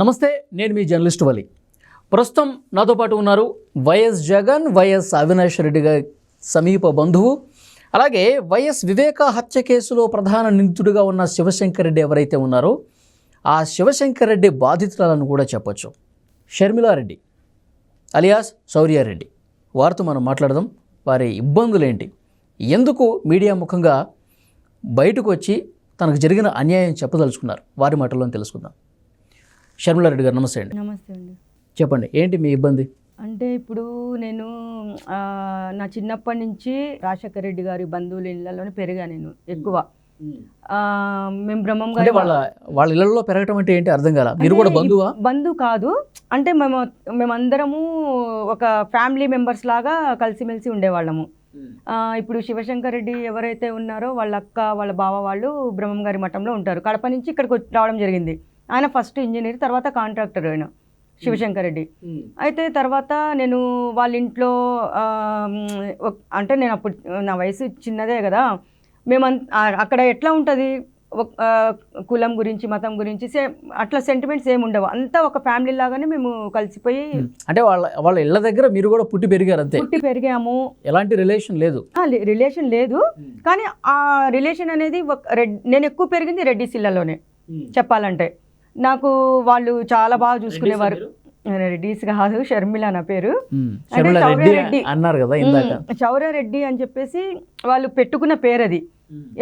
నమస్తే నేను మీ జర్నలిస్ట్ వలి. ప్రస్తుతం నాతో పాటు ఉన్నారు వైఎస్ జగన్ వైఎస్ అవినాష్ రెడ్డి గారి సమీప బంధువు. అలాగే వైఎస్ వివేక హత్య కేసులో ప్రధాన నిందితుడిగా ఉన్న శివశంకర్ రెడ్డి ఎవరైతే ఉన్నారో ఆ శివశంకర్ రెడ్డి బాధితురాలను కూడా చెప్పొచ్చు. షర్మిలారెడ్డి అలియాస్ శౌర్యారెడ్డి వారితో మనం మాట్లాడదాం. వారి ఇబ్బందులేంటి? ఎందుకు మీడియా ముఖంగా బయటకు వచ్చి తనకు జరిగిన అన్యాయం చెప్పదలుచుకున్నారు? వారి మాటల్లో తెలుసుకుందాం. షర్మిలారెడ్డి గారు నమస్తే అండి. నమస్తే అండి. చెప్పండి ఏంటి మీ ఇబ్బంది? అంటే ఇప్పుడు నేను నా చిన్నప్పటి నుంచి రాజశేఖర రెడ్డి గారి బంధువుల ఇళ్ళలోనే పెరిగా నేను ఎక్కువ. మేము. బ్రహ్మం గారి వాళ్ళ వాళ్ళ ఇళ్ళలో పెరగటం అంటే ఏంటి అర్థం కాల? మీరు కూడా బంధువా? బంధు కాదు. అంటే మేము మేమందరము ఒక ఫ్యామిలీ మెంబర్స్ లాగా కలిసిమెలిసి ఉండేవాళ్ళము. ఇప్పుడు శివశంకర్ రెడ్డి ఎవరైతే ఉన్నారో వాళ్ళ అక్క వాళ్ళ బావ వాళ్ళు బ్రహ్మం గారి మఠంలో ఉంటారు. కడప నుంచి ఇక్కడికి రావడం జరిగింది. ఆయన ఫస్ట్ ఇంజనీర్ తర్వాత కాంట్రాక్టర్ ఆయన శివశంకర్ రెడ్డి. అయితే తర్వాత నేను వాళ్ళ ఇంట్లో అంటే నేను అప్పుడు నా వయసు చిన్నదే కదా మేము అక్కడ ఎట్లా ఉంటుంది? కులం గురించి మతం గురించి సేమ్ అట్లా సెంటిమెంట్స్ ఏమి ఉండవు. అంతా ఒక ఫ్యామిలీ లాగానే మేము కలిసిపోయి అంటే వాళ్ళ వాళ్ళ ఇళ్ళ దగ్గర మీరు కూడా పుట్టి పెరిగారు అంతే? పుట్టి పెరిగాము. ఎలాంటి రిలేషన్ లేదు? రిలేషన్ లేదు. కానీ ఆ రిలేషన్ అనేది నేను ఎక్కువ పెరిగింది రెడ్డి సిల్లాలోనే చెప్పాలంటే. నాకు వాళ్ళు చాలా బాగా చూసుకునేవారు. రెడ్డిస్ కాదు షర్మిల నా పేరు. రెడ్డి. అన్నారు కదా శౌర్యారెడ్డి అని చెప్పేసి వాళ్ళు పెట్టుకున్న పేరు అది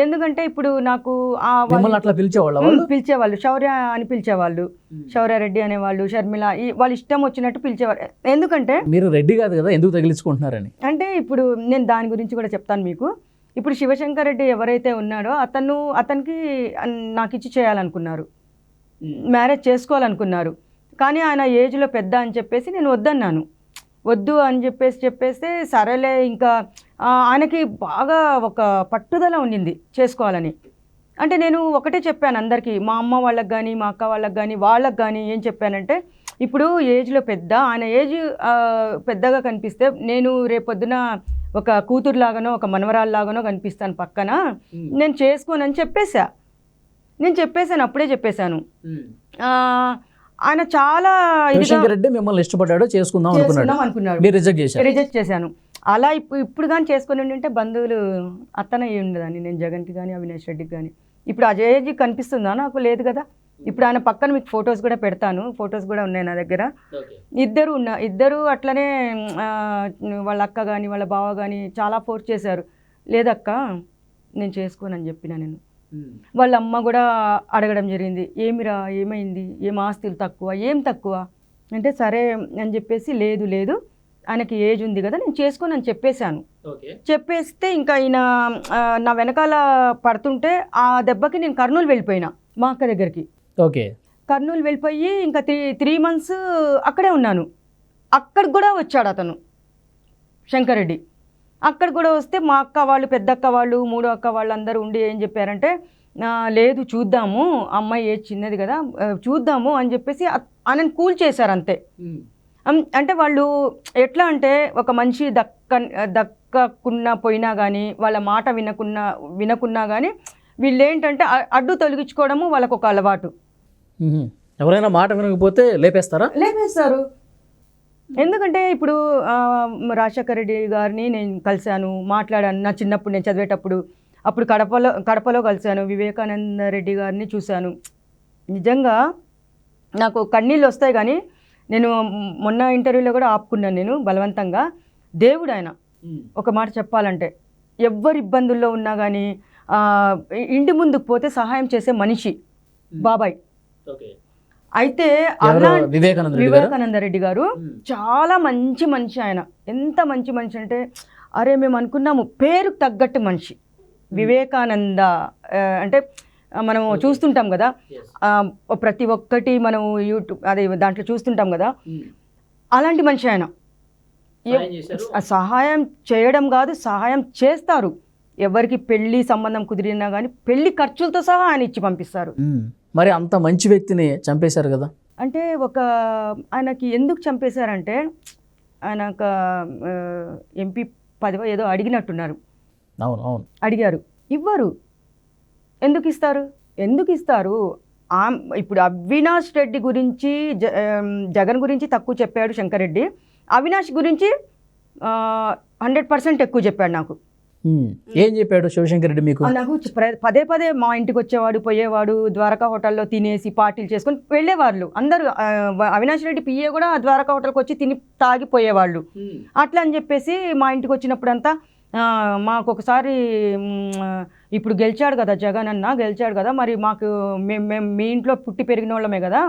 ఎందుకంటే ఇప్పుడు నాకు ఆ అట్లా పిలిచేవాళ్ళ పిలిచేవాళ్ళు. శౌర్య అని పిలిచేవాళ్ళు. శౌర్యారెడ్డి అనేవాళ్ళు షర్మిల వాళ్ళు ఇష్టం వచ్చినట్టు పిలిచేవారు. ఎందుకంటే మీరు రెడ్డి కాదు కదా ఎందుకు తగిలించుకుంటున్నారని? అంటే ఇప్పుడు నేను దాని గురించి కూడా చెప్తాను మీకు. ఇప్పుడు శివశంకర్ రెడ్డి ఎవరైతే ఉన్నాడో అతను అతనికి నాకు ఇచ్చి చేయాలనుకున్నారు. మ్యారేజ్ చేసుకోవాలనుకున్నారు. కానీ ఆయన ఏజ్లో పెద్ద అని చెప్పేసి నేను వద్దన్నాను. వద్దు అని చెప్పేసి చెప్పేస్తే సరేలే ఇంకా ఆయనకి బాగా ఒక పట్టుదల ఉండింది చేసుకోవాలని. అంటే నేను ఒకటే చెప్పాను అందరికీ మా అమ్మ వాళ్ళకి కానీ మా అక్క వాళ్ళకి కానీ వాళ్ళకి కానీ ఏం చెప్పానంటే ఇప్పుడు ఏజ్లో పెద్ద ఆయన ఏజ్ పెద్దగా కనిపిస్తే నేను రేపొద్దున ఒక కూతురులాగానో ఒక మనవరాల్లాగానో కనిపిస్తాను పక్కన. నేను చేసుకోనని చెప్పేశా. నేను చెప్పేశాను అప్పుడే చెప్పేశాను. ఆయన చాలా రెడ్డి మిమ్మల్ని ఇష్టపడ్డాడు చేసుకుందాం అనుకున్నాడు. మీరు రిజెక్ట్ చేశాను. అలా ఇప్పుడు ఇప్పుడు కానీ చేసుకుని ఉంటే బంధువులు అత్తనే ఉండదని నేను జగన్కి కానీ అవినాష్ రెడ్డికి కానీ ఇప్పుడు అజయ్ కనిపిస్తుందా? నాకు లేదు కదా. ఇప్పుడు ఆయన పక్కన మీకు ఫొటోస్ కూడా పెడతాను. ఫొటోస్ కూడా ఉన్నాయి నా దగ్గర. ఇద్దరు ఉన్న ఇద్దరు అట్లనే వాళ్ళ అక్క కానీ వాళ్ళ బావ కానీ చాలా ఫోర్స్ చేశారు. లేదక్క నేను చేసుకోనని చెప్పిన నేను. వాళ్ళ అమ్మ కూడా అడగడం జరిగింది. ఏమిరా ఏమైంది? ఏం ఆస్తులు తక్కువ? ఏం తక్కువ? అంటే సరే అని చెప్పేసి లేదు లేదు. ఆయనకి ఏజ్ ఉంది కదా నేను చేసుకోను అని చెప్పేశాను. చెప్పేస్తే ఇంకా ఈయన నా వెనకాల పడుతుంటే ఆ దెబ్బకి నేను కర్నూలు వెళ్ళిపోయినా మా అక్క దగ్గరికి. ఓకే. కర్నూలు వెళ్ళిపోయి ఇంకా త్రీ త్రీ మంత్స్ అక్కడే ఉన్నాను. అక్కడికి కూడా వచ్చాడు అతను శంకరెడ్డి అక్కడ కూడా వస్తే మా అక్క వాళ్ళు పెద్ద అక్క వాళ్ళు మూడో అక్క వాళ్ళు అందరూ ఉండి ఏం చెప్పారంటే "ఆ, లేదు చూద్దాము అమ్మాయి ఏజ్ చిన్నది కదా చూద్దాము అని చెప్పేసి ఆయనను కూల్ చేశారు అంతే అంటే వాళ్ళు ఎట్లా అంటే ఒక మనిషి దక్క దక్కకున్నా పోయినా కానీ వాళ్ళ మాట వినకున్నా వినకున్నా కానీ వీళ్ళు ఏంటంటే అడ్డు తొలగించుకోవడము వాళ్ళకు ఒక అలవాటు. ఎవరైనా మాట వినకపోతే లేపేస్తారా? లేపేస్తారు. ఎందుకంటే ఇప్పుడు రాజశేఖర రెడ్డి గారిని నేను కలిశాను మాట్లాడాను నా చిన్నప్పుడు నేను చదివేటప్పుడు. అప్పుడు కడపలో కడపలో కలిశాను వివేకానంద రెడ్డి గారిని చూశాను. నిజంగా నాకు కన్నీళ్ళు వస్తాయి కానీ నేను మొన్న ఇంటర్వ్యూలో కూడా ఆపుకున్నాను నేను బలవంతంగా. దేవుడు ఆయన. ఒక మాట చెప్పాలంటే ఎవ్వరు ఇబ్బందుల్లో ఉన్నా కానీ ఇంటి ముందుకు పోతే సహాయం చేసే మనిషి బాబాయ్. అయితే అలా వివేకానంద రెడ్డి గారు? చాలా మంచి మనిషి ఆయన. ఎంత మంచి మనిషి అంటే అరే మేము అనుకున్నాము పేరు తగ్గట్టు మనిషి. వివేకానంద అంటే మనం చూస్తుంటాం కదా ప్రతి ఒక్కటి మనం యూట్యూబ్ అదే దాంట్లో చూస్తుంటాం కదా అలాంటి మనిషి ఆయన. సహాయం చేయడం కాదు సహాయం చేస్తారు. ఎవరికి పెళ్ళి సంబంధం కుదిరినా కానీ పెళ్ళి ఖర్చులతో సహా ఆయన ఇచ్చి పంపిస్తారు. మరి అంత మంచి వ్యక్తిని చంపేశారు కదా? అంటే ఒక ఆయనకి ఎందుకు చంపేశారంటే ఆయన ఒక ఎంపీ పదవి ఏదో అడిగినట్టున్నారు. అవును అవును. అడిగారు. ఇవ్వరు. ఎందుకు ఇస్తారు? ఎందుకు ఇస్తారు? ఇప్పుడు అవినాష్ రెడ్డి గురించి జగన్ గురించి తక్కువ చెప్పాడు శంకర్ రెడ్డి. అవినాష్ గురించి హండ్రెడ్ పర్సెంట్ ఎక్కువ చెప్పాడు నాకు. ఏం చెప్పాడు శివశంకర్ రెడ్డి మీకు? నాకు పదే పదే మా ఇంటికి వచ్చేవాడు పోయేవాడు ద్వారకా హోటల్లో తినేసి పార్టీలు చేసుకొని వెళ్ళేవాళ్ళు. అందరూ అవినాష్ రెడ్డి పిఏ కూడా ఆ ద్వారకా హోటల్కి వచ్చి తిని తాగి పోయేవాళ్ళు. అట్లా అని చెప్పేసి మా ఇంటికి వచ్చినప్పుడంతా మాకు ఒకసారి ఇప్పుడు గెలిచాడు కదా జగన్ అన్న గెలిచాడు కదా మరి మాకు మేము మేము మీ ఇంట్లో పుట్టి పెరిగిన వాళ్ళమే కదా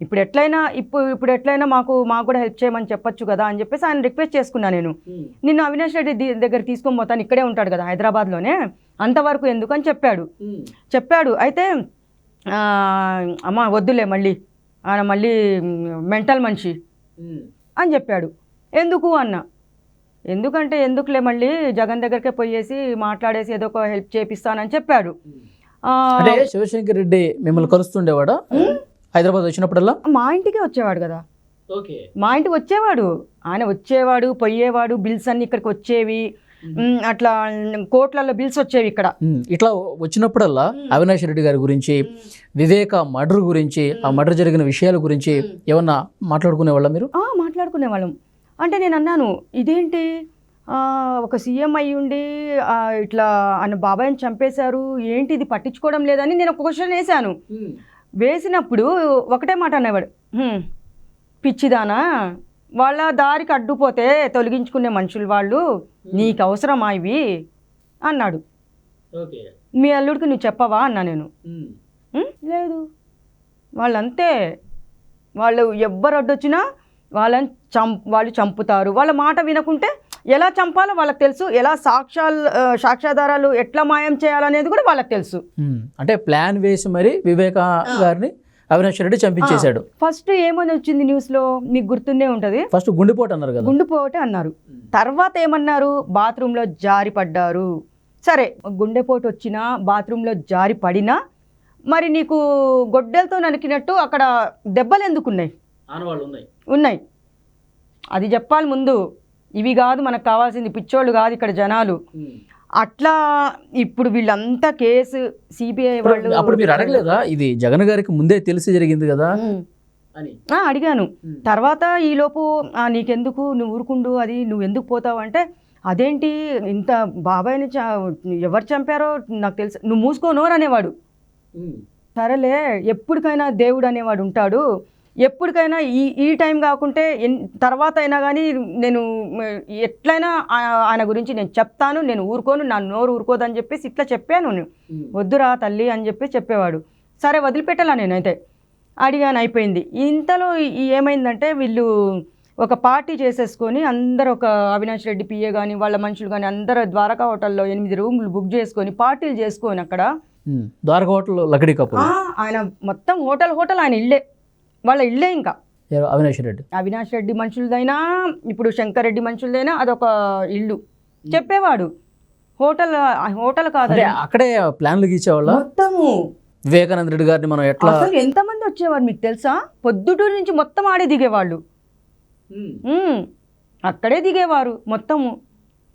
ఇప్పుడు ఎట్లయినా ఇప్పుడు ఇప్పుడు ఎట్లయినా మాకు మాకు కూడా హెల్ప్ చేయమని చెప్పొచ్చు కదా అని చెప్పేసి ఆయన రిక్వెస్ట్ చేసుకున్నా నేను. నిన్ను అవినాష్ రెడ్డి ది- దగ్గర తీసుకొని పోతాను ఇక్కడే ఉంటాడు కదా హైదరాబాద్లోనే. అంతవరకు ఎందుకు అని చెప్పాడు. చెప్పాడు అయితే ఆ, అమ్మ వద్దులే మళ్ళీ. ఆయన మళ్ళీ మెంటల్ మనిషి అని చెప్పాడు. ఎందుకు అన్న? ఎందుకంటే ఎందుకులే మళ్ళీ జగన్ దగ్గరికే పోయేసి మాట్లాడేసి ఏదో ఒక హెల్ప్ చేపిస్తానని చెప్పాడు. ఆ, అంటే శివశంకర్ రెడ్డి మిమ్మల్ని కలుస్తుండేవాడా? హైదరాబాద్ వచ్చినప్పుడల్లా? మా ఇంటికే వచ్చేవాడు కదా. ఓకే. మా ఇంటికి వచ్చేవాడు. ఆయన వచ్చేవాడు పోయేవాడు బిల్స్ అన్ని ఇక్కడికి వచ్చేవి. అట్లా కోట్లలో బిల్స్ వచ్చేవి ఇక్కడ. ఇట్లా వచ్చినప్పుడల్లా అవినాష్ రెడ్డి గారి గురించి వివేక మర్డర్ గురించి ఆ మర్డర్ జరిగిన విషయాల గురించి ఏమన్నా మాట్లాడుకునే వాళ్ళ మీరు? ఆ, మాట్లాడుకునే వాళ్ళం అంటే నేను అన్నాను ఇదేంటి? ఆ, ఒక సీఎం అయ్యి ఉండి ఇట్లా ఆయన బాబాయ్ని చంపేశారు. ఏంటి ఇది పట్టించుకోవడం లేదని నేను ఒక క్వశ్చన్ వేశాను. వేసినప్పుడు ఒకటే మాట అనేవాడు "హ్మ్, పిచ్చిదానా వాళ్ళ దారికి అడ్డుపోతే తొలగించుకునే మనుషులు వాళ్ళు నీకు అవసరమా ఇవి? అన్నాడు. ఓకే. మీ అల్లుడికి నువ్వు చెప్పవా? అన్నా నేను. "ఉం, లేదు. వాళ్ళంతే వాళ్ళు ఎవ్వరు అడ్డొచ్చినా వాళ్ళని చం వాళ్ళు చంపుతారు. వాళ్ళ మాట వినకుంటే ఎలా చంపాలో వాళ్ళకి తెలుసు. ఎలా సాక్ష్యాలు సాక్ష్యాధారాలు ఎట్లా మాయం చేయాలనేది కూడా వాళ్ళకి తెలుసు. అంటే ప్లాన్ వేసి మరి వివేక గారిని అవినాష్ రెడ్డి చంపించేశాడు. ఫస్ట్ ఏమని వచ్చింది న్యూస్లో? మీకు గుర్తుండే ఉంటుంది. ఫస్ట్ గుండెపోటు అన్నారు కదా. గుండెపోటే అన్నారు. తర్వాత ఏమన్నారు? బాత్రూంలో జారి పడ్డారు. సరే గుండెపోటు వచ్చినా బాత్రూంలో జారి పడినా మరి నీకు గొడ్డలతో నరికినట్టు అక్కడ దెబ్బలు ఎందుకున్నాయి? ఆనవాళ్ళు ఉన్నాయి. ఉన్నాయి. అది చెప్పాలి ముందు. ఇవి కాదు మనకు కావాల్సింది పిచ్చోళ్ళు కాదు ఇక్కడ జనాలు. అట్లా ఇప్పుడు వీళ్ళంతా కేసు సిబిఐ వాళ్ళు అప్పుడు మీరు అడగలేదా? ఇది జగన్ గారికి ముందే తెలిసి జరిగింది కదా. అని. అడిగాను. తర్వాత ఈలోపు "ఆ, నీకెందుకు? నువ్వు ఊరుకుండు అది నువ్వు ఎందుకు పోతావు అంటే అదేంటి? ఇంత బాబాయ్ని ఎవరు చంపారో నాకు తెలుసు. నువ్వు మూసుకోనోరు అనేవాడు. సరేలే ఎప్పటికైనా దేవుడు అనేవాడు ఉంటాడు. ఎప్పటికైనా ఈ ఈ టైం కాకుంటే ఎన్ తర్వాత అయినా కానీ నేను ఎట్లయినా ఆయన గురించి నేను చెప్తాను నేను ఊరుకోను నా నోరు ఊరుకోదని చెప్పేసి ఇట్లా చెప్పాను నేను. వద్దురా తల్లి అని చెప్పి చెప్పేవాడు. సరే వదిలిపెట్టాలా నేనైతే అడిగాను అయిపోయింది. ఇంతలో ఏమైందంటే వీళ్ళు ఒక పార్టీ చేసేసుకొని అందరూ ఒక అవినాష్ రెడ్డి పిఏ కానీ వాళ్ళ మనుషులు కానీ అందరూ ద్వారకా హోటల్లో ఎనిమిది రూమ్లు బుక్ చేసుకొని పార్టీలు చేసుకొని అక్కడ. ద్వారకా హోటల్ లకడీ కపూర్ ఆ, ఆయన మొత్తం హోటల్ హోటల్ ఆయన ఇల్లే. వాళ్ళ ఇల్లే ఇంకా? అవినాష్ రెడ్డి. అవినాష్ రెడ్డి మనుషులదైనా ఇప్పుడు శంకర్ రెడ్డి మనుషులదైనా అదొక ఇల్లు. చెప్పేవాడు. హోటల్ ఆ హోటల్ కాదు అక్కడే ప్లాన్లు గీచేవాళ్ళ మొత్తము. వివేకానంద రెడ్డి గారిని మనం ఎట్లా అసలు ఎంతమంది వచ్చేవారు మీకు తెలుసా? పొద్దుటూరు నుంచి మొత్తం ఆడే దిగేవాళ్ళు. అక్కడే దిగేవారు మొత్తము.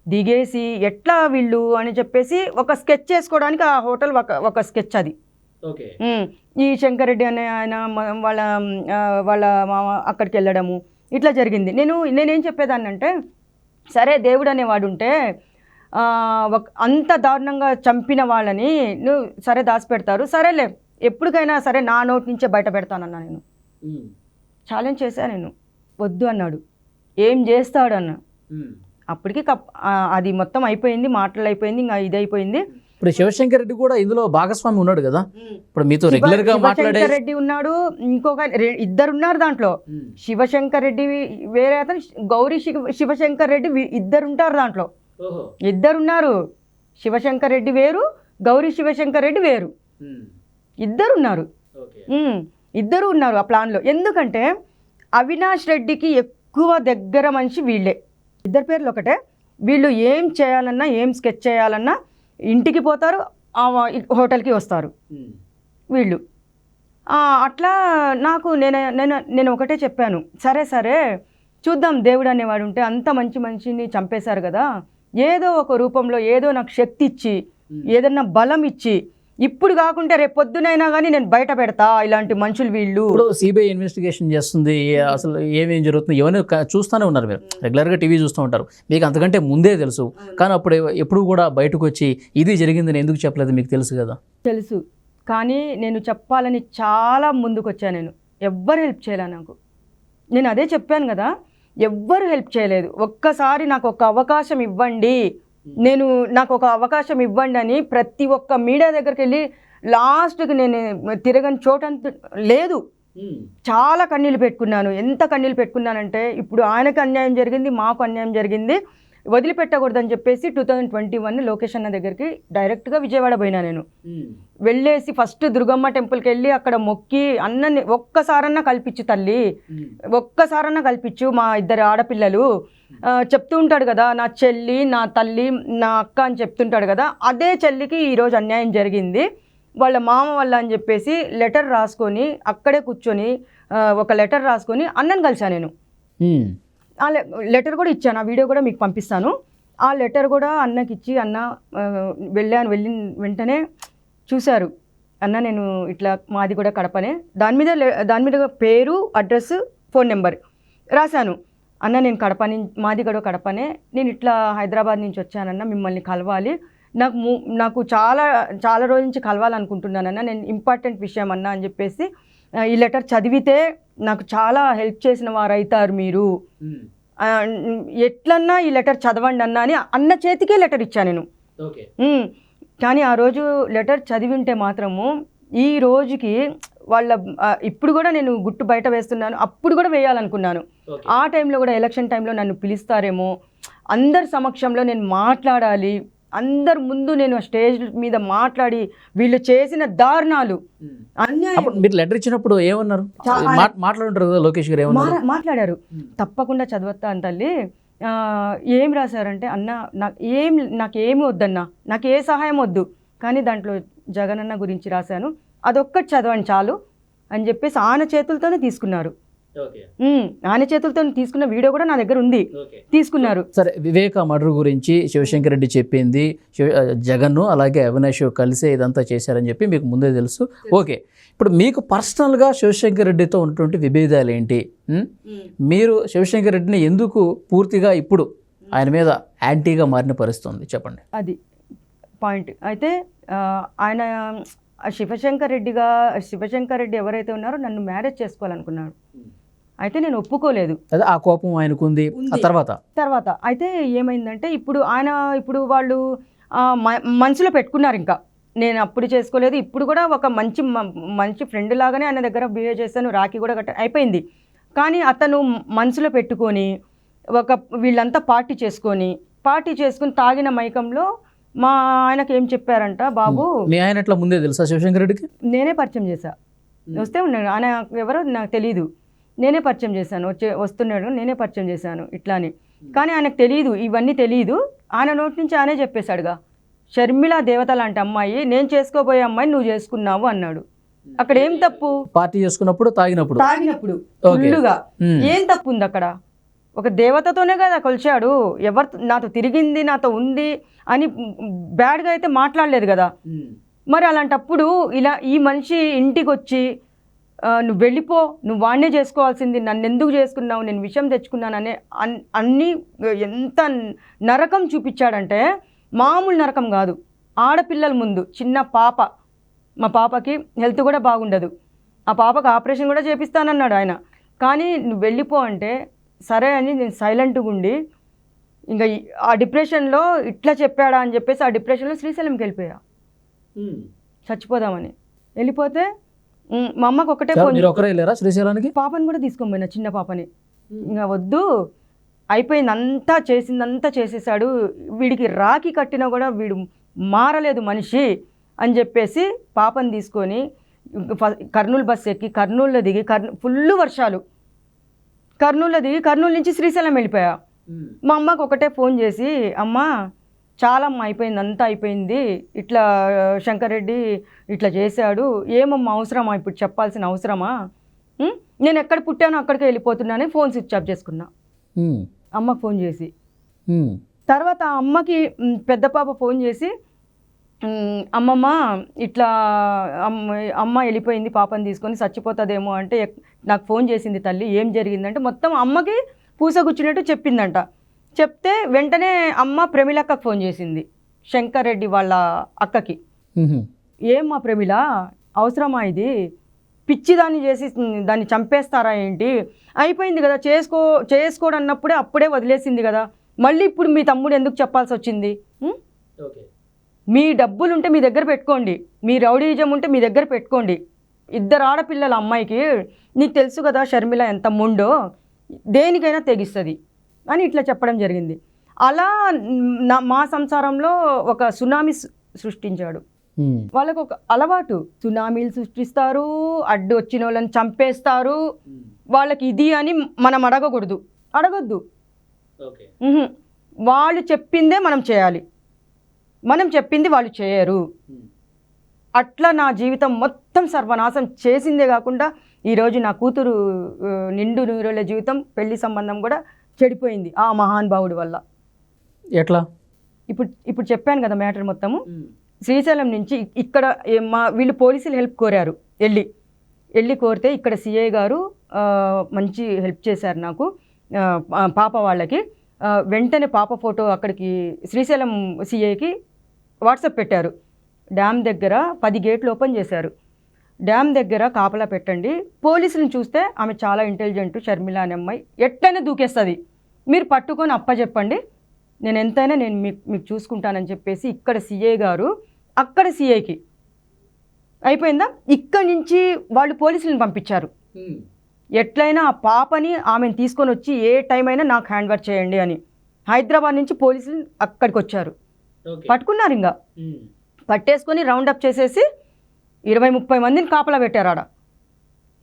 దిగేసి ఎట్లా వీళ్ళు అని చెప్పేసి ఒక స్కెచ్ చేసుకోవడానికి ఆ హోటల్ ఒక ఒక స్కెచ్ అది. ఈ శంకరెడ్డి అనే ఆయన వాళ్ళ వాళ్ళ మామ అక్కడికి వెళ్ళడము ఇట్లా జరిగింది. నేను నేనేం చెప్పేదాన్ని అంటే సరే దేవుడు అనేవాడు ఉంటే అంత దారుణంగా చంపిన వాళ్ళని నువ్వు సరే దాచిపెడతారు. సరేలే ఎప్పటికైనా సరే నా నోటి నుంచే బయట పెడతానన్నా నేను. ఛాలెంజ్ చేశా నేను. వద్దు అన్నాడు. ఏం చేస్తాడు అన్న అప్పటికి కప్ అది మొత్తం అయిపోయింది మాటలు అయిపోయింది ఇంకా ఇది అయిపోయింది ఇప్పుడు శివశంకర్ రెడ్డి కూడా ఇందులో భాగస్వామి ఉన్నాడు కదా. ఇప్పుడు మీతో రెగ్యులర్గా మాట్లాడే రెడ్డి ఉన్నాడు ఇంకొక ఇద్దరు ఉన్నారు దాంట్లో. శివశంకర్ రెడ్డి వేరే అతను గౌరీ శివ శివశంకర్ రెడ్డి ఇద్దరు ఉంటారు దాంట్లో. ఇద్దరు ఉన్నారు. శివశంకర్ రెడ్డి వేరు గౌరీ శివశంకర్ రెడ్డి వేరు. ఇద్దరు ఉన్నారు. ఉమ్, ఇద్దరు ఉన్నారు ఆ ప్లాన్లో. ఎందుకంటే అవినాష్ రెడ్డికి ఎక్కువ దగ్గర మనిషి వీళ్ళే. ఇద్దరు పేర్లు ఒకటే. వీళ్ళు ఏం చేయాలన్నా ఏం స్కెచ్ చేయాలన్నా ఇంటికి పోతారు ఆ హోటల్కి వస్తారు. వీళ్ళు. అట్లా నాకు నేను నేను నేను ఒకటే చెప్పాను. సరే సరే చూద్దాం దేవుడు అనేవాడు ఉంటే అంత మంచి మనిషిని చంపేశారు కదా. ఏదో ఒక రూపంలో ఏదో నాకు శక్తి ఇచ్చి ఏదన్నా బలం ఇచ్చి ఇప్పుడు కాకుంటే రేపు పొద్దునైనా కానీ నేను బయట పెడతా ఇలాంటి మనుషులు వీళ్ళు. ఇప్పుడు సిబిఐ ఇన్వెస్టిగేషన్ చేస్తుంది అసలు ఏమేం జరుగుతుంది క- చూస్తూనే ఉన్నారు మీరు. రెగ్యులర్గా టీవీ చూస్తూ ఉంటారు. మీకు అంతకంటే ముందే తెలుసు. కానీ అప్పుడు ఎప్పుడు కూడా బయటకు వచ్చి ఇది జరిగిందని ఎందుకు చెప్పలేదు మీకు తెలుసు కదా? తెలుసు. కానీ నేను చెప్పాలని చాలా ముందుకు వచ్చాను నేను. ఎవ్వరు హెల్ప్ చేయలే నాకు. నేను అదే చెప్పాను కదా ఎవ్వరు హెల్ప్ చేయలేదు. ఒక్కసారి నాకు ఒక అవకాశం ఇవ్వండి. నేను నాకు ఒక అవకాశం ఇవ్వండి అని ప్రతి ఒక్క మీడియా దగ్గరికి వెళ్ళి లాస్ట్కి నేను తిరగని చోటంత లేదు. చాలా కన్నీళ్ళు పెట్టుకున్నాను. ఎంత కన్నీళ్ళు పెట్టుకున్నానంటే ఇప్పుడు ఆయనకు అన్యాయం జరిగింది మాకు అన్యాయం జరిగింది. వదిలిపెట్టకూడదని చెప్పేసి two thousand twenty one Lokesh అన్న దగ్గరికి డైరెక్ట్గా విజయవాడ పోయినా నేను. వెళ్ళేసి ఫస్ట్ దుర్గమ్మ టెంపుల్కి వెళ్ళి అక్కడ మొక్కి అన్నని ఒక్కసారన్నా కల్పించు తల్లి. ఒక్కసారన్నా కల్పించు మా ఇద్దరు ఆడపిల్లలు. చెప్తూ ఉంటాడు కదా నా చెల్లి నా తల్లి నా అక్క అని చెప్తుంటాడు కదా అదే చెల్లికి ఈరోజు అన్యాయం జరిగింది. వాళ్ళ మామ వల్ల అని చెప్పేసి లెటర్ రాసుకొని అక్కడే కూర్చొని ఒక లెటర్ రాసుకొని అన్నని కలిసా నేను. ఆ లె- లెటర్ కూడా ఇచ్చాను. ఆ వీడియో కూడా మీకు పంపిస్తాను. ఆ లెటర్ కూడా అన్నకి ఇచ్చి అన్న వెళ్ళాను. వెళ్ళిన వెంటనే చూశారు. అన్న నేను ఇట్లా మాది కూడా కడపనే. దాని మీద దాని మీద పేరు అడ్రస్ ఫోన్ నెంబర్ రాశాను. అన్న నేను కడప నుంచి మాది కూడా కడపనే. నేను ఇట్లా హైదరాబాద్ నుంచి వచ్చానన్న మిమ్మల్ని కలవాలి. నాకు నాకు చాలా చాలా రోజుల నుంచి కలవాలనుకుంటున్నానన్న. నేను ఇంపార్టెంట్ విషయం అన్న అని చెప్పేసి ఈ లెటర్ చదివితే నాకు చాలా హెల్ప్ చేసిన వారు అవుతారు మీరు ఎట్లన్నా ఈ లెటర్ చదవండి అన్న అని అన్న చేతికే లెటర్ ఇచ్చాను నేను. కానీ ఆ రోజు లెటర్ చదివి ఉంటే మాత్రము ఈ రోజుకి వాళ్ళ ఇప్పుడు కూడా నేను గుట్టు బయట వేస్తున్నాను అప్పుడు కూడా వేయాలనుకున్నాను. ఆ టైంలో కూడా ఎలక్షన్ టైంలో నన్ను పిలుస్తారేమో అందరి సమక్షంలో నేను మాట్లాడాలి అందరి ముందు నేను స్టేజ్ మీద మాట్లాడి వీళ్ళు చేసిన దారుణాలు. అన్యాయం. మీరు లెటర్ ఇచ్చినప్పుడు ఏమన్నారు? మాట్లాడుంటారు కదా లోకేష్ గారు ఏమన్నారు? మాట్లాడారు. తప్పకుండా చదవత్తా అని తల్లి. ఏం రాశారంటే అన్న నాకు ఏం నాకు ఏమి వద్దన్న నాకు ఏ సహాయం వద్దు కానీ దాంట్లో జగనన్న గురించి రాశాను. అదొక్కటి చదవండి చాలు అని చెప్పేసి ఆయన చేతులతోనే తీసుకున్నారు. ఆయన చేతులతో తీసుకున్న వీడియో కూడా నా దగ్గర ఉంది. తీసుకున్నారు. సరే వివేక మర్డర్ గురించి శివశంకర్ రెడ్డి చెప్పింది శివ జగన్ అలాగే అవినాష్ కలిసే ఇదంతా చేశారని చెప్పి మీకు ముందే తెలుసు. ఓకే. ఇప్పుడు మీకు పర్సనల్గా శివశంకర్ రెడ్డితో ఉన్నటువంటి విభేదాలు ఏంటి? మీరు శివశంకర్ రెడ్డిని ఎందుకు పూర్తిగా ఇప్పుడు ఆయన మీద యాంటీగా మారిన పరిస్థితి ఉంది చెప్పండి. అది పాయింట్. అయితే ఆయన ఆ శివశంకర్ రెడ్డిగా శివశంకర్ రెడ్డి ఎవరైతే ఉన్నారో నన్ను మ్యారేజ్ చేసుకోవాలనుకున్నాడు అయితే నేను ఒప్పుకోలేదు. అదే ఆ కోపం ఆయనకుంది. ఆ తర్వాత? తర్వాత. అయితే ఏమైందంటే ఇప్పుడు ఆయన ఇప్పుడు వాళ్ళు మనసులో పెట్టుకున్నారు ఇంకా. నేను అప్పుడు చేసుకోలేదు. ఇప్పుడు కూడా ఒక మంచి మంచి ఫ్రెండ్ లాగానే ఆయన దగ్గర బిహేవ్ చేశాను. రాఖీ కూడా కట్ట అయిపోయింది. కానీ అతను మనసులో పెట్టుకొని ఒక వీళ్ళంతా పార్టీ చేసుకొని పార్టీ చేసుకుని తాగిన మైకంలో మా ఆయనకి ఏం చెప్పారంట బాబు? మీ. ఆయన ముందే తెలుసా శివశంకర్ రెడ్డికి? నేనే పరిచయం చేశా. వస్తే ఉన్నాడు. ఆయన ఎవరో నాకు తెలియదు నేనే పరిచయం చేశాను వచ్చే వస్తున్నాడు నేనే పరిచయం చేశాను ఇట్లా అని కానీ ఆయనకు తెలియదు ఇవన్నీ తెలియదు ఆయన నోటి నుంచి ఆయనే చెప్పేశాడుగా షర్మిల దేవత లాంటి అమ్మాయి నేను చేసుకోబోయే అమ్మాయి నువ్వు చేసుకున్నావు అన్నాడు. అక్కడ ఏం తప్పు? పార్టీ చేసుకున్నప్పుడు తాగినప్పుడు. తాగినప్పుడు ఓకే. ఫుల్లుగా. ఏం తప్పు ఉంది అక్కడ? ఒక దేవతతోనే కదా కొలిచాడు ఎవరు నాతో తిరిగింది నాతో ఉంది అని బ్యాడ్గా అయితే మాట్లాడలేదు కదా. మరి అలాంటప్పుడు ఇలా ఈ మనిషి ఇంటికి వచ్చి నువ్వు వెళ్ళిపో నువ్వు వాడినే చేసుకోవాల్సింది నన్ను ఎందుకు చేసుకున్నావు నేను విషయం తెచ్చుకున్నాననే అన్- అన్నీ ఎంత నరకం చూపించాడంటే మామూలు నరకం కాదు. ఆడపిల్లల ముందు చిన్న పాప. మా పాపకి హెల్త్ కూడా బాగుండదు. ఆ పాపకు ఆపరేషన్ కూడా చేపిస్తానన్నాడు ఆయన. కానీ నువ్వు వెళ్ళిపో అంటే సరే అని నేను సైలెంట్గా ఉండి ఇంకా ఆ డిప్రెషన్లో ఇట్లా చెప్పాడా అని చెప్పేసి ఆ డిప్రెషన్లో శ్రీశైలంకి వెళ్ళిపోయా. చచ్చిపోదామని. వెళ్ళిపోతే మా అమ్మకు ఒకటే ఫోన్ మీరు ఒకరే వెళ్ళారా శ్రీశైలానికి? పాపని కూడా తీసుకొని పోయినా చిన్న పాపని. ఇంకా వద్దు. అయిపోయింది అంతా చేసిందంతా చేసేసాడు. వీడికి రాఖీ కట్టినా కూడా వీడు మారలేదు మనిషి అని చెప్పేసి పాపని తీసుకొని కర్నూలు బస్ ఎక్కి కర్నూలులో దిగి కర్నూ ఫుల్ వర్షాలు. కర్నూలులో దిగి కర్నూలు నుంచి శ్రీశైలం వెళ్ళిపోయా. మా అమ్మకు ఒకటే ఫోన్ చేసి అమ్మ చాలా అమ్మ అయిపోయింది అంతా అయిపోయింది ఇట్లా ఆ, శంకర్ రెడ్డి ఇట్లా చేశాడు ఏమమ్మా అవసరమా ఇప్పుడు చెప్పాల్సిన అవసరమా? నేను ఎక్కడ పుట్టానో అక్కడికే వెళ్ళిపోతున్నానని ఫోన్ స్విచ్ ఆఫ్ చేసుకున్నా. అమ్మకు ఫోన్ చేసి. తర్వాత ఆ అమ్మకి పెద్ద పాప ఫోన్ చేసి "ఉమ్, అమ్మమ్మ ఇట్లా అమ్మ అమ్మ వెళ్ళిపోయింది పాపని తీసుకొని చచ్చిపోతుందేమో అంటే నాకు ఫోన్ చేసింది తల్లి ఏం జరిగిందంటే మొత్తం అమ్మకి పూసగుచ్చినట్టు చెప్పిందంట చెప్తే వెంటనే అమ్మ ప్రమిళక్కకు ఫోన్ చేసింది. శంకర్ రెడ్డి వాళ్ళ అక్కకి. మ్హూ. ఏం మా ప్రమిళ? అవసరమా ఇది? పిచ్చి దాన్ని చేసి దాన్ని చంపేస్తారా ఏంటి? అయిపోయింది కదా చేసుకో చేసుకోడు అన్నప్పుడే అప్పుడే వదిలేసింది కదా. మళ్ళీ ఇప్పుడు మీ తమ్ముడు ఎందుకు చెప్పాల్సి వచ్చింది? మీ డబ్బులు ఉంటే మీ దగ్గర పెట్టుకోండి. మీ రౌడీజం ఉంటే మీ దగ్గర పెట్టుకోండి. ఇద్దరు ఆడపిల్లల అమ్మాయికి నీకు తెలుసు కదా షర్మిల ఎంత ముండో? దేనికైనా తెగిస్తుంది. అని ఇట్లా చెప్పడం జరిగింది. అలా నా మా సంసారంలో ఒక సునామీ సృష్టించాడు. వాళ్ళకు ఒక అలవాటు. సునామీలు సృష్టిస్తారు అడ్డు వచ్చిన వాళ్ళని చంపేస్తారు. వాళ్ళకి ఇది అని మనం అడగకూడదు. అడగొద్దు. వాళ్ళు చెప్పిందే మనం చేయాలి. మనం చెప్పింది వాళ్ళు చేయరు. అట్లా నా జీవితం మొత్తం సర్వనాశం చేసిందే కాకుండా ఈరోజు నా కూతురు నిండు నూరేళ్ళ జీవితం పెళ్ళి సంబంధం కూడా చెడిపోయింది ఆ మహానుభావుడి వల్ల. ఎట్లా? ఇప్పుడు ఇప్పుడు చెప్పాను కదా మ్యాటర్ మొత్తము. శ్రీశైలం నుంచి ఇక్కడ మా వీళ్ళు పోలీసులు హెల్ప్ కోరారు వెళ్ళి. వెళ్ళి కోరితే ఇక్కడ సిఐ గారు మంచి హెల్ప్ చేశారు నాకు పాప వాళ్ళకి. వెంటనే పాప ఫోటో అక్కడికి శ్రీశైలం సిఐకి వాట్సాప్ పెట్టారు. డ్యామ్ దగ్గర పది గేట్లు ఓపెన్ చేశారు. డ్యామ్ దగ్గర కాపలా పెట్టండి. పోలీసులను చూస్తే ఆమె చాలా ఇంటెలిజెంట్ షర్మిల అనే అమ్మాయి. ఎట్లయినా దూకేస్తుంది. మీరు పట్టుకొని అప్పచెప్పండి నేను ఎంతైనా నేను మీకు మీకు చూసుకుంటానని చెప్పేసి ఇక్కడ సిఐ గారు అక్కడ సిఐకి అయిపోయిందా? ఇక్కడి నుంచి వాళ్ళు పోలీసులను పంపించారు. ఎట్లయినా ఆ పాపని ఆమెను తీసుకొని వచ్చి ఏ టైం అయినా నాకు హ్యాండ్ వర్క్ చేయండి అని. హైదరాబాద్ నుంచి పోలీసులు అక్కడికి వచ్చారు. పట్టుకున్నారు ఇంకా పట్టేసుకొని రౌండ్ అప్ చేసేసి ఇరవై ముప్పై మందిని కాపలా పెట్టారు ఆడ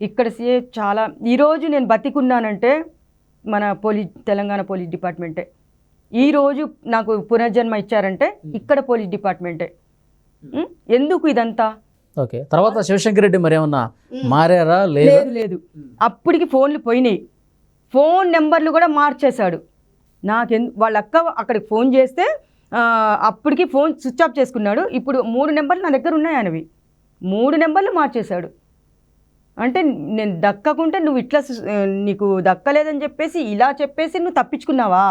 ఇక్కడ సీఏ చాలా ఈరోజు నేను బతికున్నానంటే మన పోలీస్ తెలంగాణ పోలీస్ డిపార్ట్మెంటే. ఈరోజు నాకు పునర్జన్మ ఇచ్చారంటే ఇక్కడ పోలీస్ డిపార్ట్మెంటే? ఎందుకు ఇదంతా? ఓకే తర్వాత శివశంకర్ రెడ్డి మరి ఏమన్నా మారారా లేదా? లేదు అప్పటికి ఫోన్లు పోయినాయి. ఫోన్ నెంబర్లు కూడా మార్చేశాడు. నాకెందు వాళ్ళ అక్క అక్కడికి ఫోన్ చేస్తే అప్పటికి ఫోన్ స్విచ్ ఆఫ్ చేసుకున్నాడు. ఇప్పుడు మూడు నెంబర్లు నా దగ్గర ఉన్నాయి ఆయనవి. మూడు నెంబర్లు మార్చేశాడు. అంటే నేను దక్కకుంటే నువ్వు ఇట్లా నీకు దక్కలేదని చెప్పేసి ఇలా చెప్పేసి నువ్వు తప్పించుకున్నావా?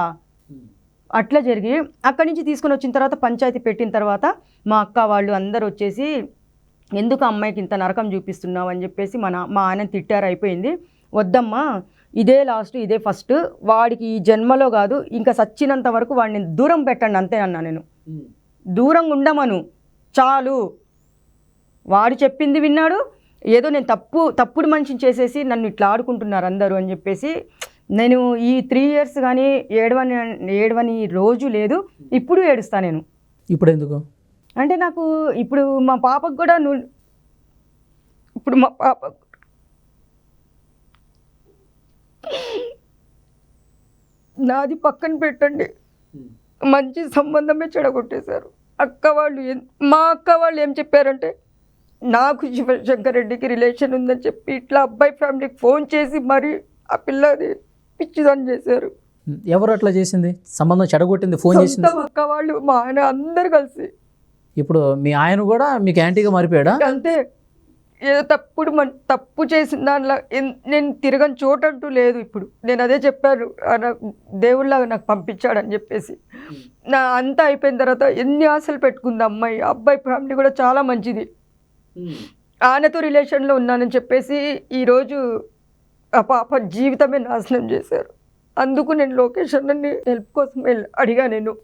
అట్లా జరిగి అక్కడి నుంచి తీసుకొని వచ్చిన తర్వాత పంచాయతీ పెట్టిన తర్వాత మా అక్క వాళ్ళు అందరు వచ్చేసి ఎందుకు అమ్మాయికి ఇంత నరకం చూపిస్తున్నావు అని చెప్పేసి మన మా ఆయన తిట్టారు అయిపోయింది. వద్దమ్మా ఇదే లాస్ట్ ఇదే ఫస్ట్. వాడికి ఈ జన్మలో కాదు ఇంకా సచ్చినంత వరకు వాడిని దూరం పెట్టండి అంతే అన్నా నేను. దూరంగా ఉండమను. చాలు. వాడు చెప్పింది విన్నాడు. ఏదో నేను తప్పు తప్పుడు మనిషిని చేసేసి నన్ను ఇట్లా ఆడుకుంటున్నారు అందరూ అని చెప్పేసి నేను ఈ త్రీ ఇయర్స్ కానీ ఏడవని ఏడవని రోజు లేదు. ఇప్పుడు ఏడుస్తా నేను. ఇప్పుడు ఎందుకు అంటే నాకు ఇప్పుడు మా పాపకు కూడా నువ్వు ఇప్పుడు మా పాప నాది పక్కన పెట్టండి. మంచి సంబంధమే చెడగొట్టేశారు. అక్క వాళ్ళు మా అక్క వాళ్ళు ఏం చెప్పారంటే నాకు శివశంకర్ రెడ్డికి రిలేషన్ ఉందని చెప్పి ఇట్లా అబ్బాయి ఫ్యామిలీకి ఫోన్ చేసి మరి ఆ పిల్లది పిచ్చిదని చేశారు. ఎవరు అట్లా చేసింది? సంబంధం చెడగొట్టింది ఫోన్ చేసింది? అక్క వాళ్ళు మా ఆయన అందరు కలిసి. ఇప్పుడు మీ ఆయన కూడా మీకు యాంటీగా మారిపోయాడా? అంతే. ఏదో తప్పుడు మన తప్పు చేసిన దానిలో నేను తిరగని చోటు అంటూ లేదు ఇప్పుడు. నేను అదే చెప్పాను దేవుళ్ళగా నాకు పంపించాడని చెప్పేసి. నా అంతా అయిపోయిన తర్వాత ఎన్ని ఆశలు పెట్టుకుంది అమ్మాయి. ఆ అబ్బాయి ఫ్యామిలీ కూడా చాలా మంచిది. ఆయనతో రిలేషన్లో ఉన్నానని చెప్పేసి ఈరోజు ఆ పాప జీవితమే నాశనం చేశారు. అందుకు నేను లొకేషన్ హెల్ప్ కోసం వెళ్ళి అడిగా నేను.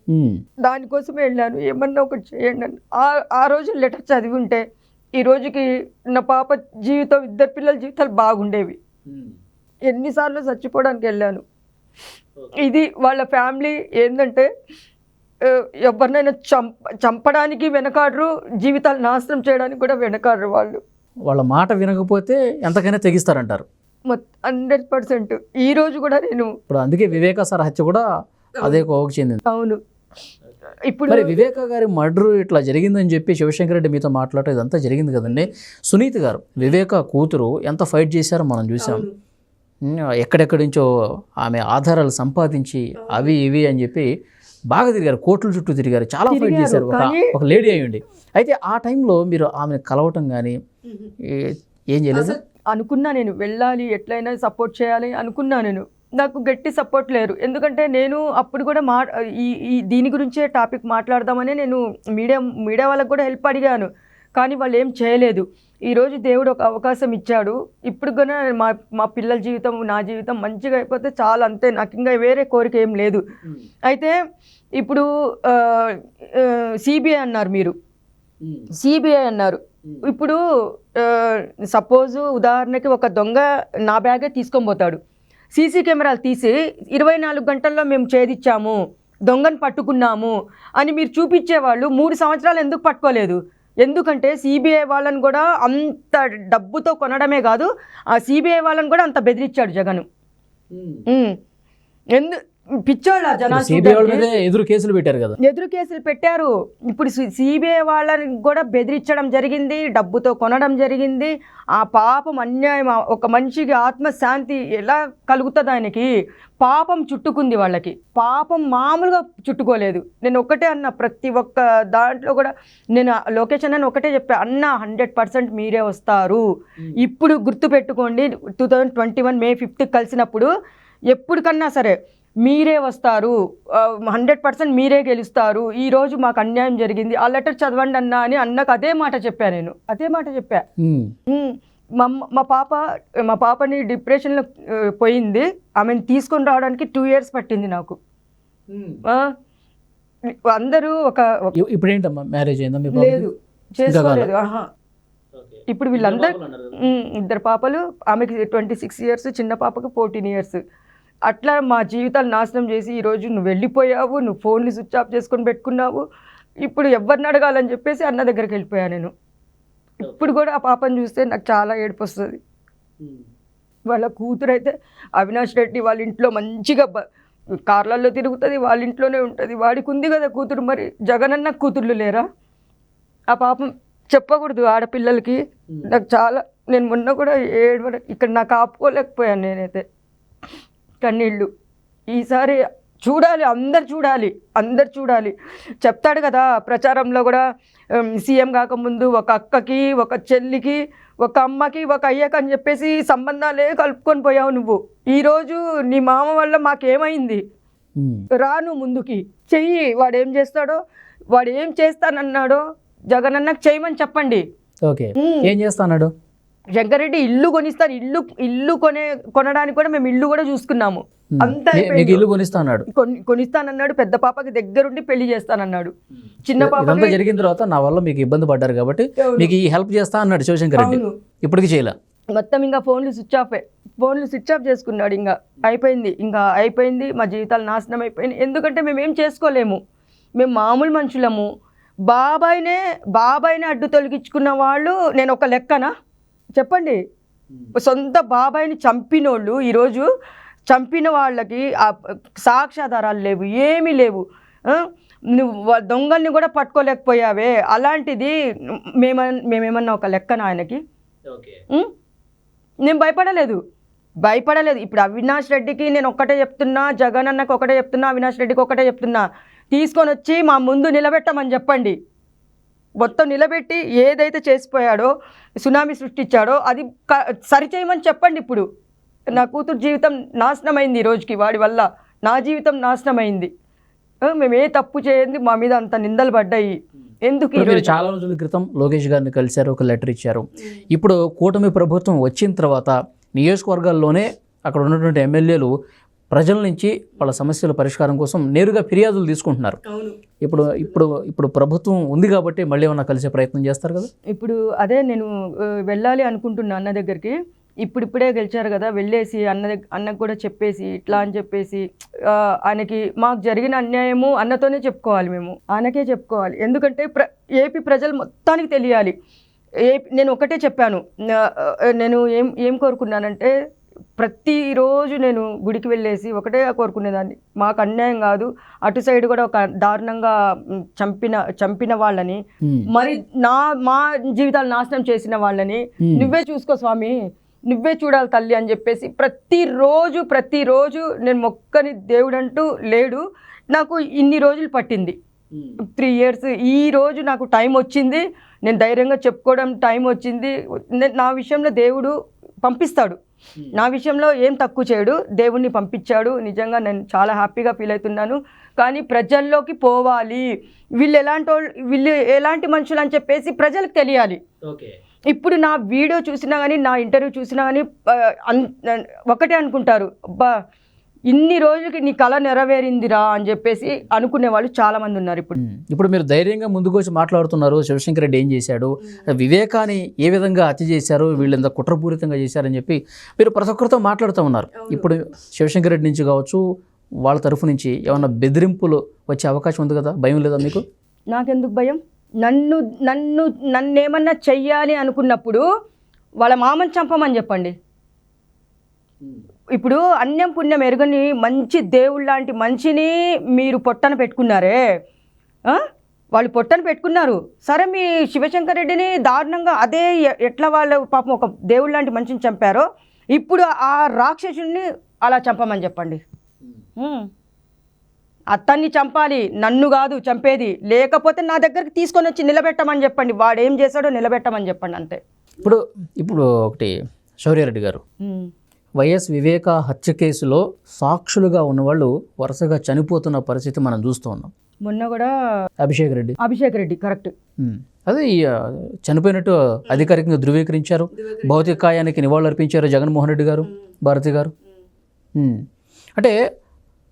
దానికోసమే వెళ్ళాను. ఏమన్నా ఒకటి చేయండి అని. ఆ ఆ రోజు లెటర్ చదివి ఉంటే ఈ రోజుకి నా పాప జీవితం ఇద్దరు పిల్లల జీవితాలు బాగుండేవి. ఎన్నిసార్లు చచ్చిపోవడానికి వెళ్ళాను. ఇది వాళ్ళ ఫ్యామిలీ ఏంటంటే ఎవరినైనా చంప చంపడానికి వెనకాడరు జీవితాలు నాశనం చేయడానికి కూడా వెనకాడరు వాళ్ళు. వాళ్ళ మాట వినకపోతే ఎంతకైనా తెగిస్తారంటారు. Hundred percent. ఈ రోజు కూడా నేను ఇప్పుడు అందుకే వివేక సార్ హత్య కూడా అదే కోవకు చెందింది. అవును. ఇప్పుడు మరి వివేక గారి మర్డర్ ఇట్లా జరిగిందని చెప్పి శివశంకర్ రెడ్డి మీతో మాట్లాడటం ఇదంతా జరిగింది కదండి. సునీత్ గారు వివేక కూతురు ఎంత ఫైట్ చేశారో మనం చూసాం. ఎక్కడెక్కడి నుంచో ఆమె ఆధారాలు సంపాదించి అవి ఇవి అని చెప్పి బాగా తిరిగారు కోట్ల చుట్టూ తిరిగారు చాలా ఫైట్ చేశారు. ఒక ఒక లేడీ అయ్యండి. అయితే ఆ టైంలో మీరు ఆమెను కలవటం కానీ ఏం చేయలేదు? అనుకున్నా నేను వెళ్ళాలి ఎట్లయినా సపోర్ట్ చేయాలి అనుకున్నా నేను. నాకు గట్టి సపోర్ట్ లేరు. ఎందుకంటే నేను అప్పుడు కూడా మా ఈ ఈ దీని గురించే టాపిక్ మాట్లాడదామని నేను మీడియా మీడియా వాళ్ళకి కూడా హెల్ప్ అడిగాను. కానీ వాళ్ళు ఏం చేయలేదు. ఈరోజు దేవుడు ఒక అవకాశం ఇచ్చాడు. ఇప్పుడు కూడా మా మా పిల్లల జీవితం నా జీవితం మంచిగా అయిపోతే చాలా అంతే. నాకు ఇంకా వేరే కోరిక ఏం లేదు. అయితే ఇప్పుడు సిబిఐ అన్నారు మీరు. సిబిఐ అన్నారు. ఇప్పుడు సపోజ్ ఉదాహరణకి ఒక దొంగ నా బ్యాగే తీసుకొని పోతాడు. సీసీ కెమెరాలు తీసి ఇరవై నాలుగు గంటల్లో మేము ఛేదిచ్చాము దొంగను పట్టుకున్నాము అని మీరు చూపించేవాళ్ళు మూడు సంవత్సరాలు ఎందుకు పట్టుకోలేదు? ఎందుకంటే సిబిఐ వాళ్ళని కూడా అంత డబ్బుతో కొనడమే కాదు ఆ సిబిఐ వాళ్ళని కూడా అంత బెదిరించాడు జగన్. ఎందు పిచ్చోళ్ళ జనాలు సిబిఐ? మీద ఎదురు కేసులు పెట్టారు కదా. ఎదురు కేసులు పెట్టారు. ఇప్పుడు సిబిఐ వాళ్ళని కూడా బెదిరించడం జరిగింది డబ్బుతో కొనడం జరిగింది. ఆ పాపం అన్యాయం ఒక మనిషికి ఆత్మశాంతి ఎలా కలుగుతుంది ఆయనకి? పాపం చుట్టుకుంది వాళ్ళకి. పాపం మామూలుగా చుట్టుకోలేదు. నేను ఒకటే అన్న ప్రతి ఒక్క దాంట్లో కూడా నేను లొకేషన్ అని ఒకటే చెప్పా అన్న హండ్రెడ్ పర్సెంట్ మీరే వస్తారు. ఇప్పుడు గుర్తుపెట్టుకోండి two thousand twenty one May fifth కలిసినప్పుడు ఎప్పటికన్నా సరే మీరే వస్తారు. హండ్రెడ్ పర్సెంట్ మీరే గెలుస్తారు. ఈ రోజు మాకు అన్యాయం జరిగింది. ఆ లెటర్ చదవండి అన్న అని అన్నకు అదే మాట చెప్పా నేను. అదే మాట చెప్పా. మా పాప మా పాపని డిప్రెషన్లో పోయింది. ఆమెను తీసుకొని రావడానికి టూ ఇయర్స్ పట్టింది నాకు. అందరూ ఒక ఇప్పుడు ఏంటమ్మా మ్యారేజ్ అయిందా? లేదు. చేసుకోలేదు. ఆహా. ఇప్పుడు వీళ్ళందరూ ఇద్దరు పాపలు ఆమెకి ట్వంటీ సిక్స్ ఇయర్స్ చిన్న పాపకు ఫోర్టీన్ ఇయర్స్. అట్లా మా జీవితాలు నాశనం చేసి ఈరోజు నువ్వు వెళ్ళిపోయావు నువ్వు ఫోన్లు స్విచ్ ఆఫ్ చేసుకొని పెట్టుకున్నావు. ఇప్పుడు ఎవరిని అడగాలని చెప్పేసి అన్న దగ్గరికి వెళ్ళిపోయా నేను. ఇప్పుడు కూడా ఆ పాపను చూస్తే నాకు చాలా ఏడుపు వస్తుంది. వాళ్ళ కూతురు అయితే అవినాష్ రెడ్డి వాళ్ళ ఇంట్లో మంచిగా బ- కార్లలో తిరుగుతుంది వాళ్ళ ఇంట్లోనే ఉంటుంది. వాడికి ఉంది కదా కూతురు మరి జగనన్న కూతుర్లు లేరా? ఆ పాపం చెప్పకూడదు ఆడపిల్లలకి. నాకు చాలా నేను మొన్న కూడా ఏడవ ఇక్కడ నాకు ఆపుకోలేకపోయాను నేనైతే. కన్నీళ్ళు. ఈసారి చూడాలి అందరు చూడాలి అందరు చూడాలి. చెప్తాడు కదా ప్రచారంలో కూడా సీఎం కాకముందు ఒక అక్కకి ఒక చెల్లికి ఒక అమ్మకి ఒక అయ్యకి అని చెప్పేసి సంబంధాలే కలుపుకొని పోయావు నువ్వు. ఈరోజు నీ మామ వల్ల మాకేమైంది. రాను ముందుకి. చెయ్యి వాడు ఏం చేస్తాడో వాడు ఏం చేస్తానన్నాడో జగనన్నకు చేయమని చెప్పండి. ఓకే. ఏం చేస్తాడు శంకరెడ్డి ఇల్లు కొనిస్తాను. ఇల్లు ఇల్లు కొనే కొనడానికి కూడా మేము ఇల్లు కూడా చూసుకున్నాము. అంతా. ఇల్లు కొనిస్తానన్నాడు. పెద్ద పాపకి దగ్గరుండి పెళ్ళి చేస్తానన్నాడు. చిన్న పాపకి జరిగిన తర్వాత నా వల్ల మీకు ఇబ్బంది పడ్డారు కాబట్టి. మీకు ఈ హెల్ప్ చేస్తా అన్నాడు శివశంకర్ రెడ్డి. ఇప్పటికి చేయలే. మొత్తం ఇంకా ఫోన్లు స్విచ్ ఆఫ్ ఫోన్లు స్విచ్ ఆఫ్ చేసుకున్నాడు ఇంకా. అయిపోయింది. ఇంకా అయిపోయింది. మా జీవితాలు నాశనం అయిపోయింది ఎందుకంటే మేము ఏం చేసుకోలేము. మేము మామూలు మనుషులము. బాబాయినే బాబాయిని అడ్డు తొలగించుకున్న వాళ్ళు నేను ఒక లెక్కనా? చెప్పండి. సొంత బాబాయిని చంపినోళ్ళు ఈరోజు చంపిన వాళ్ళకి ఆ సాక్ష్యాధారాలు లేవు ఏమీ లేవు? నువ్వు దొంగల్ని కూడా పట్టుకోలేకపోయావే. అలాంటిది మేమ మేమేమన్నా ఒక లెక్కన ఆయనకి? నేను భయపడలేదు. భయపడలేదు. ఇప్పుడు అవినాష్ రెడ్డికి నేను ఒక్కటే చెప్తున్నా జగన్ అన్నకు ఒకటే చెప్తున్నా అవినాష్ రెడ్డికి ఒకటే చెప్తున్నా. తీసుకొని వచ్చి మా ముందు నిలబెట్టమని చెప్పండి. మొత్తం నిలబెట్టి ఏదైతే చేసిపోయాడో సునామీ సృష్టించాడో అది క- సరిచేయమని చెప్పండి ఇప్పుడు. నా కూతురు జీవితం నాశనమైంది ఈ రోజుకి వాడి వల్ల నా జీవితం నాశనమైంది. మేము ఏ తప్పు చేయండి మా మీద అంత నిందలు పడ్డాయి. ఎందుకు చాలా రోజుల క్రితం లోకేష్ గారిని కలిశారు ఒక లెటర్ ఇచ్చారు. ఇప్పుడు కూటమి ప్రభుత్వం వచ్చిన తర్వాత నియోజకవర్గాల్లోనే అక్కడ ఉన్నటువంటి ఎమ్మెల్యేలు ప్రజల నుంచి వాళ్ళ సమస్యల పరిష్కారం కోసం నేరుగా ఫిర్యాదులు తీసుకుంటున్నారు. ఇప్పుడు ఇప్పుడు ఇప్పుడు ప్రభుత్వం ఉంది కాబట్టి మళ్ళీ ఏమన్నా కలిసే ప్రయత్నం చేస్తారు కదా? ఇప్పుడు అదే నేను వెళ్ళాలి అనుకుంటున్నా అన్న దగ్గరికి. ఇప్పుడిప్పుడే గెలిచారు కదా వెళ్ళేసి అన్న దగ్గర అన్నకు కూడా చెప్పేసి ఇట్లా అని చెప్పేసి ఆయనకి మాకు జరిగిన అన్యాయము అన్నతోనే చెప్పుకోవాలి మేము. ఆయనకే చెప్పుకోవాలి. ఎందుకంటే ప్ర ఏపీ ప్రజలు మొత్తానికి తెలియాలి. ఏ నేను ఒకటే చెప్పాను. నేను ఏం ఏం కోరుకున్నానంటే ప్రతిరోజు నేను గుడికి వెళ్ళేసి ఒకటే కోరుకునేదాన్ని. మాకు అన్యాయం కాదు. అటు సైడ్ కూడా ఒక దారుణంగా చంపిన చంపిన వాళ్ళని. మరి నా మా జీవితాలు నాశనం చేసిన వాళ్ళని. నువ్వే చూసుకో స్వామి. నువ్వే చూడాలి తల్లి అని చెప్పేసి ప్రతిరోజు ప్రతిరోజు నేను మొక్కని దేవుడంటూ లేడు. నాకు ఇన్ని రోజులు పట్టింది. Three years. ఈ రోజు నాకు టైం వచ్చింది. నేను ధైర్యంగా చెప్పుకోవడం టైం వచ్చింది. నా విషయంలో దేవుడు పంపిస్తాడు. నా విషయంలో ఏం తక్కువ చేయడు. దేవుణ్ణి పంపించాడు. నిజంగా నేను చాలా హ్యాపీగా ఫీల్ అవుతున్నాను. కానీ ప్రజల్లోకి పోవాలి. వీళ్ళు ఎలాంటి వాళ్ళు వీళ్ళు ఎలాంటి మనుషులు అని చెప్పేసి ప్రజలకు తెలియాలి. ఇప్పుడు నా వీడియో చూసినా కానీ నా ఇంటర్వ్యూ చూసినా కానీ ఒకటే అనుకుంటారు. అబ్బా ఇన్ని రోజులకి నీ కళ నెరవేరిందిరా అని చెప్పేసి అనుకునే వాళ్ళు చాలా మంది ఉన్నారు ఇప్పుడు. ఇప్పుడు మీరు ధైర్యంగా ముందుకు వచ్చి మాట్లాడుతున్నారు. శివశంకర్ రెడ్డి ఏం చేశాడు? వివేకాన్ని ఏ విధంగా హత్య చేశారు? వీళ్ళు ఎంత కుట్రపూరితంగా చేశారని చెప్పి మీరు ప్రతి ఒక్కరితో మాట్లాడుతూ ఉన్నారు. ఇప్పుడు శివశంకర్ రెడ్డి నుంచి కావచ్చు వాళ్ళ తరఫు నుంచి ఏమన్నా బెదిరింపులు వచ్చే అవకాశం ఉంది కదా? భయం లేదా మీకు? నాకెందుకు భయం? నన్ను నన్ను నన్ను ఏమన్నా చెయ్యాలి అనుకున్నప్పుడు వాళ్ళ మామని చంపమని చెప్పండి. ఇప్పుడు అన్యం పుణ్యం ఎరుగని మంచి దేవుళ్ళ లాంటి మనిషిని మీరు పొట్టన పెట్టుకున్నారే? వాళ్ళు పొట్టన పెట్టుకున్నారు సరే మీ శివశంకర్ రెడ్డిని దారుణంగా అదే ఎట్లా వాళ్ళు పాపం ఒక దేవుళ్ళ లాంటి మనిషిని చంపారో ఇప్పుడు ఆ రాక్షసుని అలా చంపమని చెప్పండి. అతన్ని చంపాలి నన్ను కాదు చంపేది లేకపోతే నా దగ్గరికి తీసుకొని వచ్చి నిలబెట్టమని చెప్పండి వాడు ఏం చేశాడో నిలబెట్టమని చెప్పండి అంతే ఇప్పుడు ఇప్పుడు ఒకటి శౌర్యారెడ్డి గారు. వైఎస్ వివేక హత్య కేసులో సాక్షులుగా ఉన్నవాళ్ళు వరుసగా చనిపోతున్న పరిస్థితి మనం చూస్తూ ఉన్నాం. మొన్న కూడా అభిషేక్ రెడ్డి. అభిషేక్ రెడ్డి కరెక్ట్. అదే చనిపోయినట్టు అధికారికంగా ధృవీకరించారు. భౌతిక కాయానికి నివాళులు అర్పించారు జగన్మోహన్ రెడ్డి గారు భారతి గారు. అంటే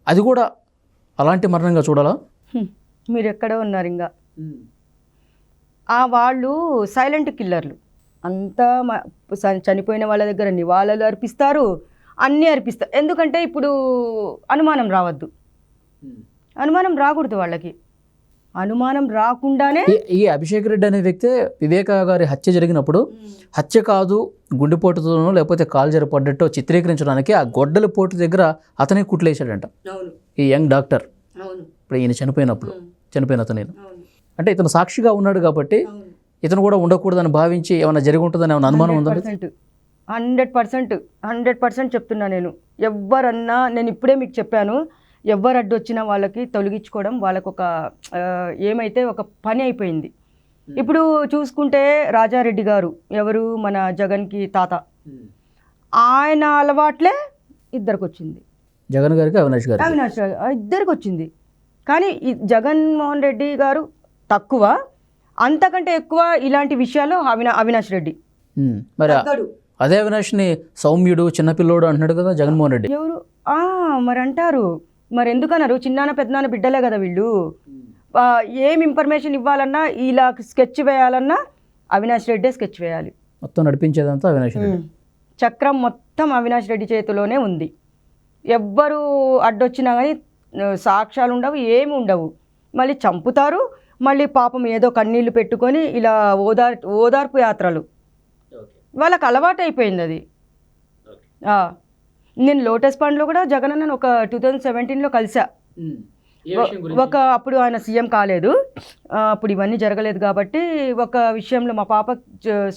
అది కూడా అలాంటి మరణంగా చూడాలా. మీరు ఎక్కడో ఉన్నారు ఇంకా. ఆ వాళ్ళు సైలెంట్ కిల్లర్లు. అంతా చనిపోయిన వాళ్ళ దగ్గర నివాళులు అర్పిస్తారు అన్నీ అర్పిస్తారు. ఎందుకంటే ఇప్పుడు అనుమానం రావద్దు. అనుమానం రాకూడదు వాళ్ళకి. అనుమానం రాకుండానే ఈ- అభిషేక్ రెడ్డి అనే వ్యక్తే వివేక గారి హత్య జరిగినప్పుడు హత్య కాదు గుండెపోటుతోనో లేకపోతే కాలు జరపడ్డట్టో చిత్రీకరించడానికి ఆ గొడ్డల పోటు దగ్గర అతనే కుట్లేశాడంట. అవును. ఈ యంగ్ డాక్టర్. అవును. ఇప్పుడు ఈయన చనిపోయినప్పుడు. చనిపోయిన అతను అంటే ఇతను సాక్షిగా ఉన్నాడు కాబట్టి ఇతను కూడా ఉండకూడదని భావించి ఏమైనా జరిగి ఉంటుందని ఏమైనా అనుమానం ఉందా హండ్రెడ్ పర్సెంట్. Hundred percent. చెప్తున్నా నేను. ఎవరన్నా నేను ఇప్పుడే మీకు చెప్పాను ఎవరు అడ్డు వచ్చినా వాళ్ళకి తొలగించుకోవడం వాళ్ళకు ఒక ఏమైతే ఒక పని అయిపోయింది. ఇప్పుడు చూసుకుంటే రాజారెడ్డి గారు ఎవరు? మన జగన్కి తాత. ఆయన అలవాట్లే ఇద్దరికి వచ్చింది జగన్ గారికి అవినాష్ గారికి? అవినాష్ గారు ఇద్దరికి వచ్చింది కానీ జగన్మోహన్ రెడ్డి గారు తక్కువ. అంతకంటే ఎక్కువ ఇలాంటి విషయాలు అవినా అవినాష్ రెడ్డి. మరి అదే అవినాష్ని సౌమ్యుడు చిన్నపిల్లోడు అంటున్నాడు కదా జగన్మోహన్ రెడ్డి. ఎవరు? ఆ, మరి అంటారు మరి ఎందుకన్నారు చిన్నాన్న పెద్దనాన్న బిడ్డలే కదా వీళ్ళు. ఏం ఇన్ఫర్మేషన్ ఇవ్వాలన్నా ఇలా స్కెచ్ వేయాలన్నా అవినాష్ రెడ్డే స్కెచ్ వేయాలి. మొత్తం నడిపించేదంతా అవినాష్ రెడ్డి. చక్రం మొత్తం అవినాష్ రెడ్డి చేతిలోనే ఉంది. ఎవ్వరు అడ్డొచ్చినా కానీ సాక్ష్యాలు ఉండవు ఏమి ఉండవు మళ్ళీ చంపుతారు మళ్ళీ పాపం ఏదో కన్నీళ్ళు పెట్టుకొని ఇలా ఓదార్ ఓదార్పు యాత్రలు. వాళ్ళకి అలవాటు అయిపోయింది అది. నేను లోటస్ పండ్లో కూడా జగన్ అన్నను ఒక టూ థౌజండ్ సెవెంటీన్లో కలిసా. ఒక అప్పుడు ఆయన సీఎం కాలేదు. అప్పుడు ఇవన్నీ జరగలేదు కాబట్టి ఒక విషయంలో మా పాప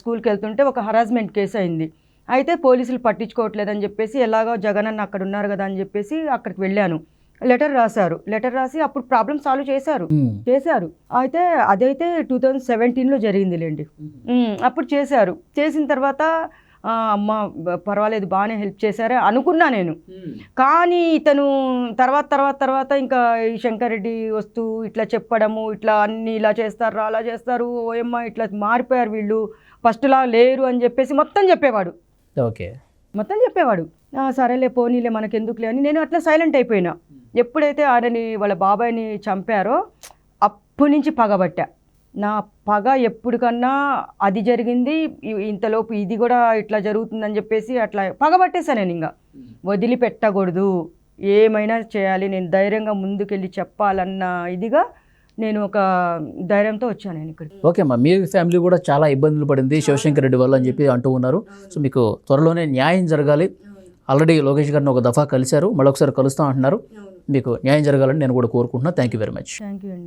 స్కూల్కి వెళ్తుంటే ఒక హరాస్మెంట్ కేసు అయింది అయితే పోలీసులు పట్టించుకోవట్లేదని చెప్పేసి ఎలాగో జగన్ అన్న అక్కడ ఉన్నారు కదా అని చెప్పేసి అక్కడికి వెళ్ళాను. లెటర్ రాశారు. లెటర్ రాసి అప్పుడు ప్రాబ్లం సాల్వ్ చేశారు. చేశారు. అయితే అదైతే టూ థౌజండ్ సెవెంటీన్లో జరిగిందిలేండి. ఉమ్, అప్పుడు చేశారు. చేసిన తర్వాత అమ్మ పర్వాలేదు బాగానే హెల్ప్ చేశారే అనుకున్నా నేను. కానీ ఇతను తర్వాత తర్వాత తర్వాత ఇంకా ఈ శంకర్ రెడ్డి వస్తూ ఇట్లా చెప్పడము ఇట్లా అన్ని ఇలా చేస్తారు అలా చేస్తారు ఓయమ్మ ఇట్లా మారిపోయారు వీళ్ళు. ఫస్ట్లా లేరు అని చెప్పేసి మొత్తం చెప్పేవాడు. ఓకే. మొత్తం చెప్పేవాడు. "ఆ, సరేలే పోనీలే మనకెందుకులే అని నేను అట్లా సైలెంట్ అయిపోయినా. ఎప్పుడైతే ఆయనని వాళ్ళ బాబాయ్ని చంపారో అప్పటి నుంచి పగబట్టా నా పగ ఎప్పటికన్నా అది జరిగింది ఇంతలోపు ఇది కూడా ఇట్లా జరుగుతుందని చెప్పేసి అట్లా పగబట్టేసా నేను ఇంకా వదిలిపెట్టకూడదు ఏమైనా చేయాలి నేను ధైర్యంగా ముందుకెళ్ళి చెప్పాలన్న ఇదిగా నేను ఒక ధైర్యంతో వచ్చాను నేను ఇక్కడ ఓకే అమ్మా మీ ఫ్యామిలీ కూడా చాలా ఇబ్బందులు పడింది శివశంకర్ రెడ్డి వల్ల అని చెప్పి అంటూ ఉన్నారు. సో మీకు త్వరలోనే న్యాయం జరగాలి. ఆల్రెడీ లోకేష్ గారిని ఒక దఫా కలిశారు. మళ్ళొకసారి కలుస్తాం అంటున్నారు. మీకు న్యాయం జరగాలని నేను కూడా కోరుకుంటున్నాను thank you very much thank you అండి.